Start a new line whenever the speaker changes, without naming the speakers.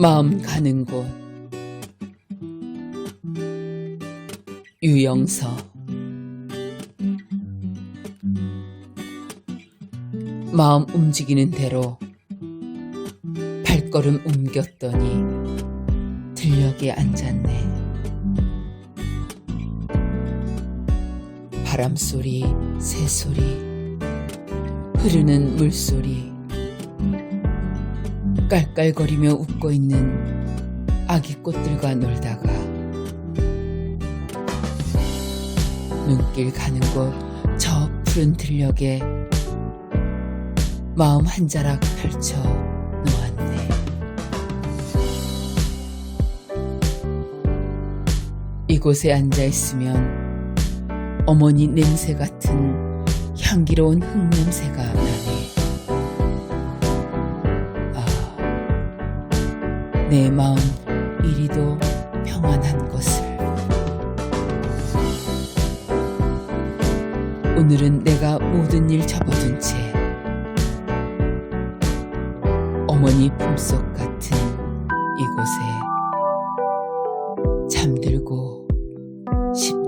마음 가는 곳. 유영서. 마음 움직이는 대로 발걸음 옮겼더니 들녘에 앉았네. 바람소리 새소리 흐르는 물소리 깔깔거리며 웃고 있는 아기 꽃들과 놀다가 눈길 가는 곳 저 푸른 들녘에 마음 한 자락 펼쳐 놓았네. 이곳에 앉아 있으면 어머니 냄새 같은 향기로운 흙 냄새가 나 내 마음 이리도 평안한 것을. 오늘은 내가 모든 일 접어둔 채 어머니 품속 같은 이곳에 잠들고 싶